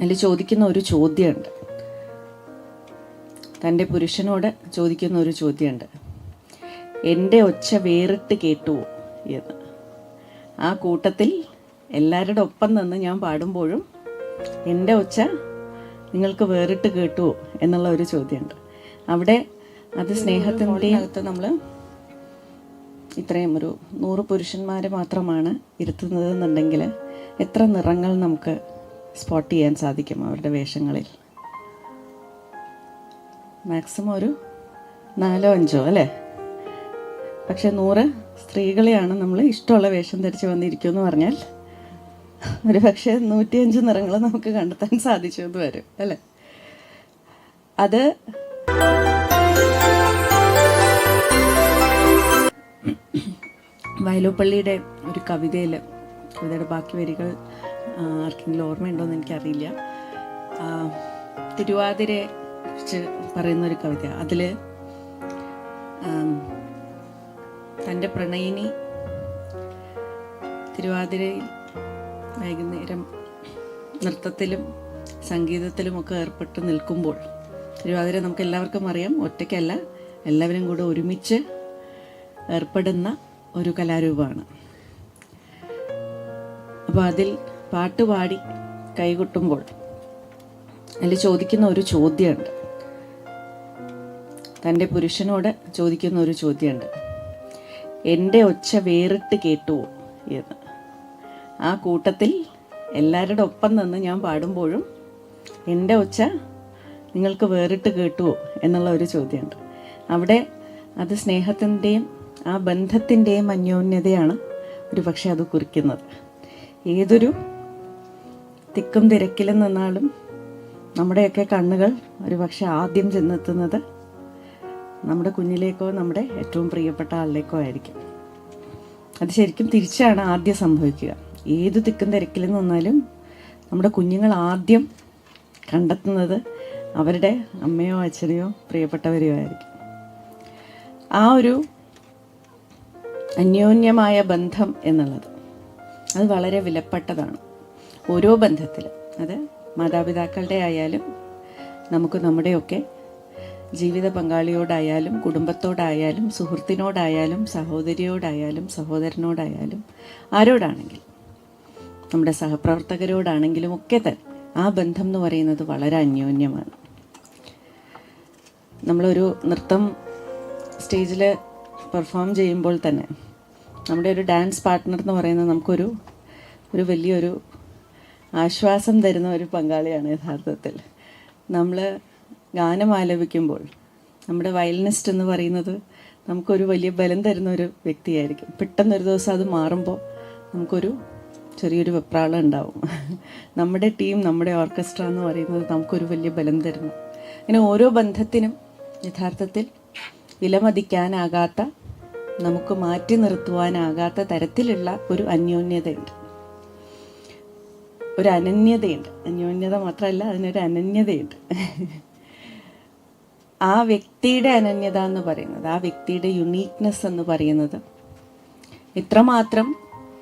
അതിൽ ചോദിക്കുന്ന ഒരു ചോദ്യമുണ്ട്. തന്റെ പുരുഷനോട് ചോദിക്കുന്ന ഒരു ചോദ്യമുണ്ട്. എന്റെ ഒച്ച വേറിട്ട് കേട്ടുവോ എന്ന്. ആ കൂട്ടത്തിൽ എല്ലാവരുടെ ഒപ്പം നിന്ന് ഞാൻ പാടുമ്പോഴും എന്റെ ഒച്ച നിങ്ങൾക്ക് വേറിട്ട് കേട്ടുവോ എന്നുള്ള ഒരു ചോദ്യമുണ്ട്. അവിടെ അത് സ്നേഹത്തിന്റെ അകത്ത് നമ്മൾ ഇത്രയും ഒരു നൂറ് പുരുഷന്മാരെ മാത്രമാണ് ഇരുത്തുന്നത് എന്നുണ്ടെങ്കിൽ എത്ര നിറങ്ങൾ നമുക്ക് സ്പോട്ട് ചെയ്യാൻ സാധിക്കും അവരുടെ വേഷങ്ങളിൽ. മാക്സിമം ഒരു നാലോ അഞ്ചോ അല്ലേ? പക്ഷെ നൂറ് സ്ത്രീകളെയാണ് നമ്മൾ ഇഷ്ടമുള്ള വേഷം ധരിച്ച് വന്നിരിക്കുമെന്ന് പറഞ്ഞാൽ ഒരു പക്ഷേ നൂറ്റിയഞ്ച് നിറങ്ങൾ നമുക്ക് കണ്ടെത്താൻ സാധിച്ചു എന്ന് വരും അല്ലേ? അത് വയലോപ്പള്ളിയുടെ ഒരു കവിതയിൽ കവിതയുടെ ബാക്കി വരികൾ ആർക്കെങ്കിലും ഓർമ്മയുണ്ടോയെന്ന് എനിക്കറിയില്ല. തിരുവാതിരെ കുറിച്ച് പറയുന്ന ഒരു കവിത അതിൽ തന്റെ പ്രണയിനി തിരുവാതിരയിൽ വൈകുന്നേരം നൃത്തത്തിലും സംഗീതത്തിലും ഒക്കെ ഏർപ്പെട്ട് നിൽക്കുമ്പോൾ തിരുവാതിര നമുക്ക് എല്ലാവർക്കും അറിയാം ഒറ്റയ്ക്കല്ല എല്ലാവരും കൂടെ ഒരുമിച്ച് ഏർപ്പെടുന്ന ഒരു കലാരൂപമാണ്. അപ്പോൾ അതിൽ പാട്ട് പാടി കൈകൊട്ടുമ്പോൾ അതിൽ ചോദിക്കുന്ന ഒരു ചോദ്യമുണ്ട്. തന്റെ പുരുഷനോട് ചോദിക്കുന്ന ഒരു ചോദ്യമുണ്ട്. എന്റെ ഒച്ച വേറിട്ട് കേട്ടുവോ എന്ന്. ആ കൂട്ടത്തിൽ എല്ലാവരുടെ ഒപ്പം നിന്ന് ഞാൻ പാടുമ്പോഴും എന്റെ ഒച്ച നിങ്ങൾക്ക് വേറിട്ട് കേട്ടുവോ എന്നുള്ള ഒരു ചോദ്യമുണ്ട്. അവിടെ അത് സ്നേഹത്തിന്റെയും ആ ബന്ധത്തിന്റെയും അന്യോന്യതയാണ് ഒരു പക്ഷെ അത് കുറിക്കുന്നത്. ഏതൊരു തിക്കും തിരക്കിലും നിന്നാലും നമ്മുടെയൊക്കെ കണ്ണുകൾ ഒരു പക്ഷെ ആദ്യം ചെന്നെത്തുന്നത് നമ്മുടെ കുഞ്ഞിലേക്കോ നമ്മുടെ ഏറ്റവും പ്രിയപ്പെട്ട ആളിലേക്കോ ആയിരിക്കും. അത് ശരിക്കും തിരിച്ചാണ് ആദ്യം സംഭവിക്കുക. ഏത് തിക്കും തിരക്കിലും നിന്നാലും നമ്മുടെ കുഞ്ഞുങ്ങൾ ആദ്യം കണ്ടെത്തുന്നത് അവരുടെ അമ്മയോ അച്ഛനെയോ പ്രിയപ്പെട്ടവരെയോ ആയിരിക്കും. ആ ഒരു അന്യോന്യമായ ബന്ധം എന്നുള്ളത് അത് വളരെ വിലപ്പെട്ടതാണ്. ഓരോ ബന്ധത്തിലും അത് മാതാപിതാക്കളുടെ ആയാലും നമുക്ക് നമ്മുടെയൊക്കെ ജീവിത പങ്കാളിയോടായാലും കുടുംബത്തോടായാലും സുഹൃത്തിനോടായാലും സഹോദരിയോടായാലും സഹോദരനോടായാലും ആരോടാണെങ്കിലും നമ്മുടെ സഹപ്രവർത്തകരോടാണെങ്കിലും ഒക്കെ തന്നെ ആ ബന്ധം എന്ന് പറയുന്നത് വളരെ അന്യോന്യമാണ്. നമ്മളൊരു നൃത്തം സ്റ്റേജിൽ പെർഫോം ചെയ്യുമ്പോൾ തന്നെ നമ്മുടെ ഒരു ഡാൻസ് പാർട്ട്ണർ എന്ന് പറയുന്നത് നമുക്കൊരു ഒരു വലിയൊരു ആശ്വാസം തരുന്ന ഒരു പങ്കാളിയാണ് യഥാർത്ഥത്തിൽ. നമ്മൾ ഗാനം ആലപിക്കുമ്പോൾ നമ്മുടെ വയലിനിസ്റ്റ് എന്ന് പറയുന്നത് നമുക്കൊരു വലിയ ബലം തരുന്ന ഒരു വ്യക്തിയായിരിക്കും. പെട്ടെന്നൊരു ദിവസം അത് മാറുമ്പോൾ നമുക്കൊരു ചെറിയൊരു വെപ്രാളം ഉണ്ടാവും. നമ്മുടെ ടീം നമ്മുടെ ഓർക്കസ്ട്ര എന്ന് പറയുന്നത് നമുക്കൊരു വലിയ ബലം തരുന്നു. അങ്ങനെ ഓരോ ബന്ധത്തിനും യഥാർത്ഥത്തിൽ വിലമതിക്കാനാകാത്ത നമുക്ക് മാറ്റി നിർത്തുവാനാകാത്ത തരത്തിലുള്ള ഒരു അന്യോന്യതയുണ്ട്. ഒരു അനന്യതയുണ്ട്. അന്യോന്യത മാത്രമല്ല അതിനൊരു അനന്യതയുണ്ട്. ആ വ്യക്തിയുടെ അനന്യത എന്ന് പറയുന്നത് ആ വ്യക്തിയുടെ യുണീക്നെസ് എന്ന് പറയുന്നത് ഇത്രമാത്രം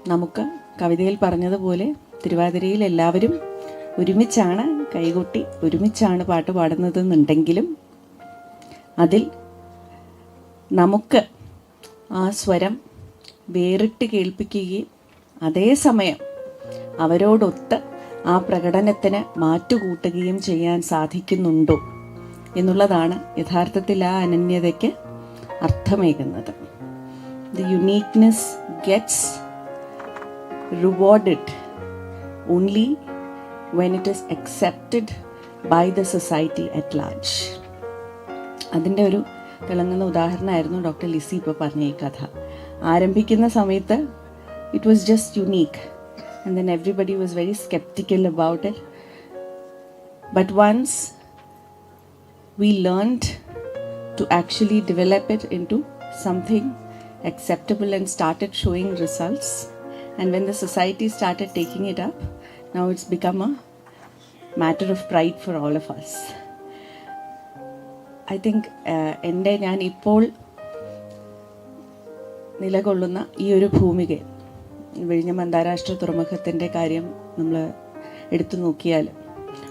നമുക്ക് കവിതയിൽ പറഞ്ഞതുപോലെ തിരുവാതിരയിൽ എല്ലാവരും ഒരുമിച്ചാണ് കൈകൊട്ടി ഒരുമിച്ചാണ് പാട്ട് പാടുന്നതെന്നുണ്ടെങ്കിലും അതിൽ നമുക്ക് ആ സ്വരം വേറിട്ട് കേൾപ്പിക്കുകയും അതേസമയം അവരോടൊത്ത് ആ പ്രകടനത്തിന് മാറ്റുകൂട്ടുകയും ചെയ്യാൻ സാധിക്കുന്നുണ്ടോ എന്നുള്ളതാണ് യഥാർത്ഥത്തിൽ ആ അനന്യതയ്ക്ക് അർത്ഥമേകുന്നത്. The uniqueness gets rewarded only when it is accepted by the society at large അതിന്റെ ഒരു തിളങ്ങുന്ന ഉദാഹരണമായിരുന്നു ഡോക്ടർ ലിസി ഇപ്പോൾ പറഞ്ഞ ഈ കഥ. ആരംഭിക്കുന്ന സമയത്ത് it was just unique And then everybody was very sceptical about it but once we learned to actually develop it into something acceptable and started showing results. And when the society started taking it up, now it's become a matter of pride for all of us. I think എൻ്റെ ഞാൻ ഇപ്പോൾ നിലകൊള്ളുന്ന ഈ ഒരു ഭൂമിക വിഴിഞ്ഞം അന്താരാഷ്ട്ര തുറമുഖത്തിന്റെ കാര്യം നമ്മൾ എടുത്തു നോക്കിയാൽ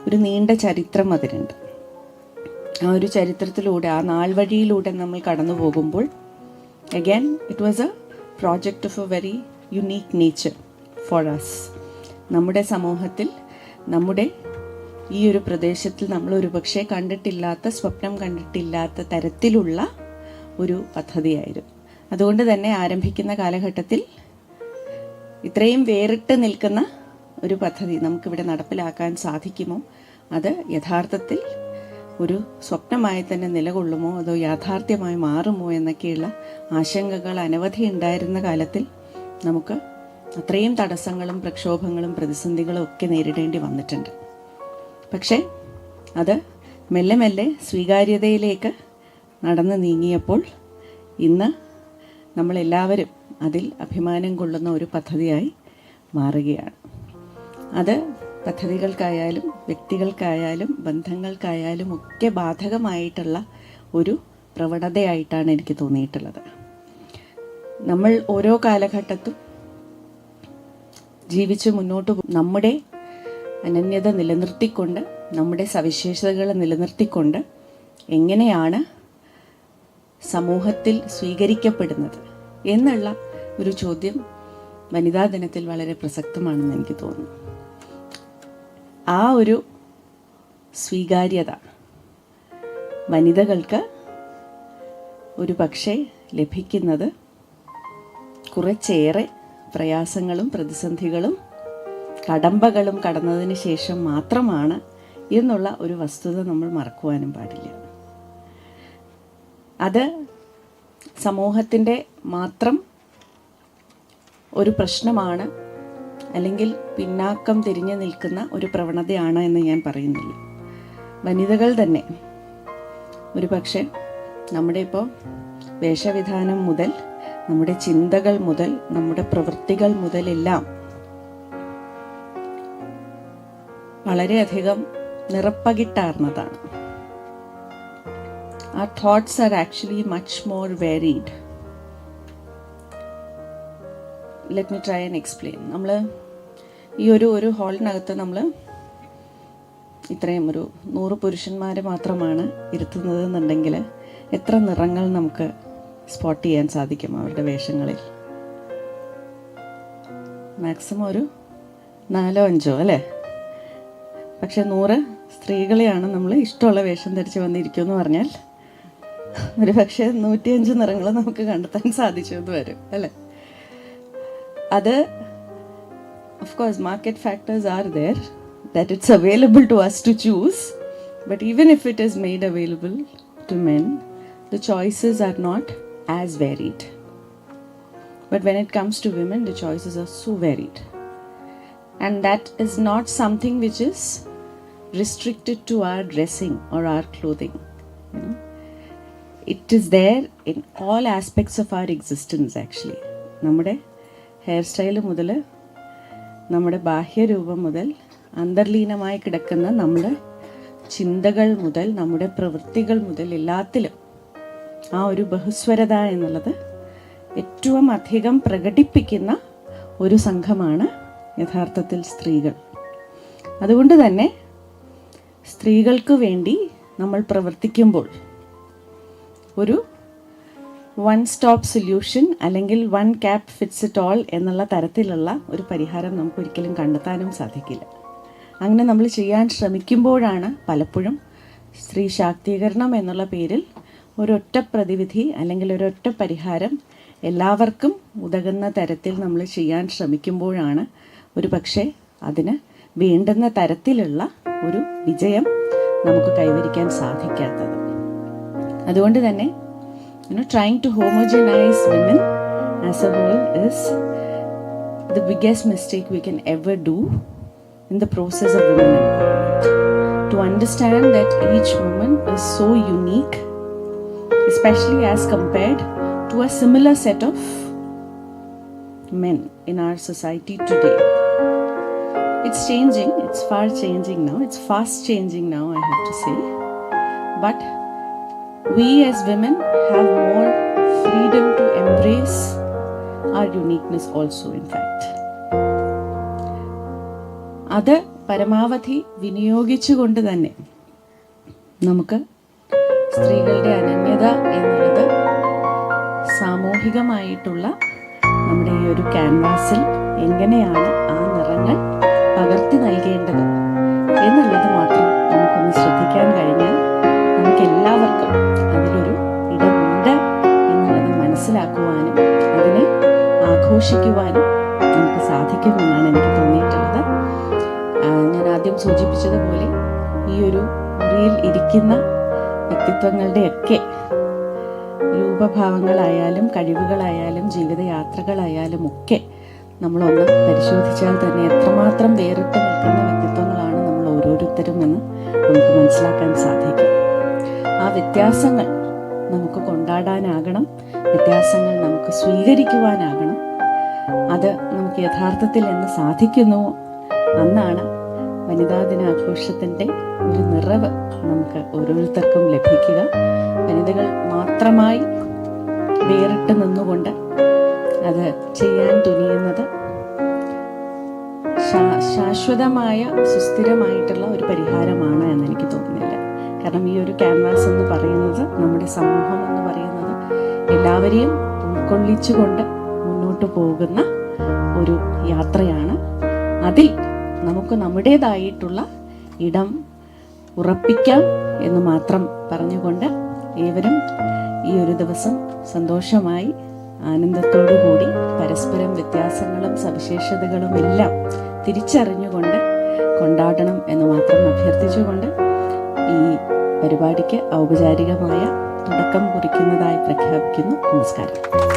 ഒരു നീണ്ട ചരിത്രം അതിനുണ്ട്. ആ ഒരു ചരിത്രത്തിലൂടെ ആ നാൾ വഴിയിലൂടെ നമ്മൾ കടന്നു പോകുമ്പോൾ again it was a project of a very unique nature for us നമ്മുടെ സമൂഹത്തിൽ നമ്മുടെ ഈ ഒരു പ്രദേശത്തിൽ നമ്മൾ ഒരുപക്ഷെ കണ്ടിട്ടില്ലാത്ത സ്വപ്നം കണ്ടിട്ടില്ലാത്ത തരത്തിലുള്ള ഒരു പദ്ധതിയായിരുന്നു. അതുകൊണ്ട് തന്നെ ആരംഭിക്കുന്ന കാലഘട്ടത്തിൽ ഇത്രയും വേറിട്ട് നിൽക്കുന്ന ഒരു പദ്ധതി നമുക്കിവിടെ നടപ്പിലാക്കാൻ സാധിക്കുമോ? അത് യഥാർത്ഥത്തിൽ ഒരു സ്വപ്നമായി തന്നെ നിലകൊള്ളുമോ? അതോ യാഥാർത്ഥ്യമായി മാറുമോ? എന്നൊക്കെയുള്ള ആശങ്കകൾ അനവധി ഉണ്ടായിരുന്ന കാലത്തിൽ നമുക്ക് അത്രയും തടസ്സങ്ങളും പ്രക്ഷോഭങ്ങളും പ്രതിസന്ധികളും ഒക്കെ നേരിടേണ്ടി വന്നിട്ടുണ്ട്. പക്ഷേ അത് മെല്ലെ മെല്ലെ സ്വീകാര്യതയിലേക്ക് നടന്നു നീങ്ങിയപ്പോൾ ഇന്ന് നമ്മളെല്ലാവരും അതിൽ അഭിമാനം കൊള്ളുന്ന ഒരു പദ്ധതിയായി മാറുകയാണ്. അത് പദ്ധതികൾക്കായാലും വ്യക്തികൾക്കായാലും ബന്ധങ്ങൾക്കായാലും ഒക്കെ ബാധകമായിട്ടുള്ള ഒരു പ്രവണതയായിട്ടാണ് എനിക്ക് തോന്നിയിട്ടുള്ളത്. നമ്മൾ ഓരോ കാലഘട്ടത്തും ജീവിച്ച് മുന്നോട്ട് നമ്മുടെ അനന്യത നിലനിർത്തിക്കൊണ്ട് നമ്മുടെ സവിശേഷതകൾ നിലനിർത്തിക്കൊണ്ട് എങ്ങനെയാണ് സമൂഹത്തിൽ സ്വീകരിക്കപ്പെടുന്നത് എന്നുള്ള ഒരു ചോദ്യം വനിതാ ദിനത്തിൽ വളരെ പ്രസക്തമാണെന്ന് എനിക്ക് തോന്നുന്നു. ആ ഒരു സ്വീകാര്യത വനിതകൾക്ക് ഒരു പക്ഷേ ലഭിക്കുന്നത് കുറച്ചേറെ പ്രയാസങ്ങളും പ്രതിസന്ധികളും കടമ്പകളും കടന്നതിന് ശേഷം മാത്രമാണ് എന്നുള്ള ഒരു വസ്തുത നമ്മൾ മറക്കുവാനും പാടില്ല. അത് സമൂഹത്തിന്റെ മാത്രം ഒരു പ്രശ്നമാണ് അല്ലെങ്കിൽ പിന്നാക്കം തിരിഞ്ഞു നിൽക്കുന്ന ഒരു പ്രവണതയാണ് എന്ന് ഞാൻ പറയുന്നില്ല. വനിതകൾ തന്നെ. ഒരു പക്ഷേ നമ്മുടെ ഇപ്പോൾ വേഷവിധാനം മുതൽ നമ്മുടെ ചിന്തകൾ മുതൽ നമ്മുടെ പ്രവൃത്തികൾ മുതലെല്ലാം വളരെയധികം നിറപ്പകിട്ടാർന്നതാണ്. ആ thoughts are actually much more varied let me try and explain നമ്മൾ ഈ ഒരു ഒരു ഹാളിനകത്ത് നമ്മൾ ഇത്രയും ഒരു നൂറ് പുരുഷന്മാരെ മാത്രമാണ് ഇരുത്തുന്നത് എന്നുണ്ടെങ്കിൽ എത്ര നിറങ്ങൾ നമുക്ക് സ്പോട്ട് ചെയ്യാൻ സാധിക്കും അവരുടെ വേഷങ്ങളിൽ? മാക്സിമം ഒരു നാലോ അഞ്ചോ അല്ലേ? പക്ഷെ നൂറ് സ്ത്രീകളെയാണ് നമ്മൾ ഇഷ്ടമുള്ള വേഷം ധരിച്ച് വന്നിരിക്കുമെന്ന് പറഞ്ഞാൽ ഒരു പക്ഷേ നൂറ്റിയഞ്ച് നിറങ്ങൾ നമുക്ക് കണ്ടെത്താൻ സാധിച്ചു എന്ന് വരും അല്ലേ? അത് of course market factors are there that it's available to us to choose but even if it is made available to men the choices are not as varied but when it comes to women the choices are so varied and that is not something which is restricted to our dressing or our clothing you know it is there in all aspects of our existence actually നമ്മുടെ hair style മുതൽ നമ്മുടെ ബാഹ്യരൂപം മുതൽ അന്തർലീനമായി കിടക്കുന്ന നമ്മുടെ ചിന്തകൾ മുതൽ നമ്മുടെ പ്രവൃത്തികൾ മുതൽ എല്ലാത്തിലും ആ ഒരു ബഹുസ്വരത എന്നുള്ളത് ഏറ്റവും അധികം പ്രകടിപ്പിക്കുന്ന ഒരു സംഘമാണ് യഥാർത്ഥത്തിൽ സ്ത്രീകൾ. അതുകൊണ്ട് തന്നെ സ്ത്രീകൾക്ക് വേണ്ടി നമ്മൾ പ്രവർത്തിക്കുമ്പോൾ ഒരു വൺ സ്റ്റോപ്പ് സൊല്യൂഷൻ അല്ലെങ്കിൽ one cap fits it all എന്നുള്ള തരത്തിലുള്ള ഒരു പരിഹാരം നമുക്ക് ഒരിക്കലും കണ്ടെത്താനും സാധിക്കില്ല. അങ്ങനെ നമ്മൾ ചെയ്യാൻ ശ്രമിക്കുമ്പോഴാണ് പലപ്പോഴും സ്ത്രീ ശാക്തീകരണം എന്നുള്ള പേരിൽ ഒരൊറ്റ പ്രതിവിധി അല്ലെങ്കിൽ ഒരൊറ്റ പരിഹാരം എല്ലാവർക്കും ഉതകുന്ന തരത്തിൽ നമ്മൾ ചെയ്യാൻ ശ്രമിക്കുമ്പോഴാണ് ഒരു പക്ഷേ അതിന് വേണ്ടുന്ന തരത്തിലുള്ള ഒരു വിജയം നമുക്ക് കൈവരിക്കാൻ സാധിക്കാത്തത്. അതുകൊണ്ട് തന്നെ you know trying to homogenize women as a whole is the biggest mistake we can ever do in the process of women empowerment. To understand that each woman is so unique especially as compared to a similar set of men in our society today. It's changing. It's far changing now. It's fast changing now i have to say. But we as women have more freedom to embrace our uniqueness also in fact. അത് പരമാവധി വിനിയോഗിച്ചുകൊണ്ട് തന്നെ നമുക്ക് സ്ത്രീകളുടെ അനന്യത എന്നുള്ളത് സാമൂഹികമായിട്ടുള്ള നമ്മുടെ ഈ ഒരു ക്യാൻവാസിൽ എങ്ങനെയാണ് ആ നിറങ്ങൾ പകർത്തി നൽകേണ്ടത് എന്നുള്ളത് മാത്രം നമുക്കൊന്ന് ശ്രദ്ധിക്കാൻ കഴിഞ്ഞാൽ നമുക്ക് എല്ലാവർക്കും അതിലൊരു ഇടമുണ്ട് എന്നുള്ളത് മനസ്സിലാക്കുവാനും അതിനെ ആഘോഷിക്കുവാനും നമുക്ക് സാധിക്കുമെന്നാണ് എനിക്ക് തോന്നിയിട്ടുള്ളത്. ഞാൻ ആദ്യം സൂചിപ്പിച്ചതുപോലെ ഈ ഒരു മുറിയിൽ ഇരിക്കുന്ന വ്യക്തിത്വങ്ങളുടെയൊക്കെ രൂപഭാവങ്ങളായാലും കഴിവുകളായാലും ജീവിതയാത്രകളായാലും ഒക്കെ നമ്മളൊന്ന് പരിശോധിച്ചാൽ തന്നെ എത്രമാത്രം വേറിട്ട് നിൽക്കുന്ന വ്യക്തിത്വങ്ങളാണ് നമ്മൾ ഓരോരുത്തരും എന്ന് നമുക്ക് മനസ്സിലാക്കാൻ സാധിക്കും. വ്യത്യാസങ്ങൾ നമുക്ക് കൊണ്ടാടാനാകണം. വ്യത്യാസങ്ങൾ നമുക്ക് സ്വീകരിക്കുവാനാകണം. അത് നമുക്ക് യഥാർത്ഥത്തിൽ എന്ന് സാധിക്കുന്നുവോ അന്നാണ് വനിതാ ദിനാഘോഷത്തിന്റെ ഒരു നിറവ് നമുക്ക് ഓരോരുത്തർക്കും ലഭിക്കുക. വനിതകൾ മാത്രമായി വേറിട്ട് നിന്നുകൊണ്ട് അത് ചെയ്യാൻ തുനിയുന്നത് ശാശ്വതമായ സുസ്ഥിരമായിട്ടുള്ള ഒരു പരിഹാരമാണ് എന്ന് എനിക്ക് തോന്നുന്നില്ല. കാരണം ഈ ഒരു ക്യാൻവാസ് എന്ന് പറയുന്നത് നമ്മുടെ സമൂഹം എന്ന് പറയുന്നത് എല്ലാവരെയും ഉൾക്കൊള്ളിച്ചുകൊണ്ട് മുന്നോട്ട് പോകുന്ന ഒരു യാത്രയാണ്. അതിൽ നമുക്ക് നമ്മുടേതായിട്ടുള്ള ഇടം ഉറപ്പിക്കാം എന്ന് മാത്രം പറഞ്ഞുകൊണ്ട് ഏവരും ഈ ഒരു ദിവസം സന്തോഷമായി ആനന്ദത്തോടു കൂടി പരസ്പരം വ്യത്യാസങ്ങളും സവിശേഷതകളും എല്ലാം തിരിച്ചറിഞ്ഞുകൊണ്ട് കൊണ്ടാടണം എന്ന് മാത്രം അഭ്യർത്ഥിച്ചുകൊണ്ട് ഈ പരിപാടിക്ക് ഔപചാരികമായ തുടക്കം കുറിക്കുന്നതായി പ്രഖ്യാപിക്കുന്നു. നമസ്കാരം.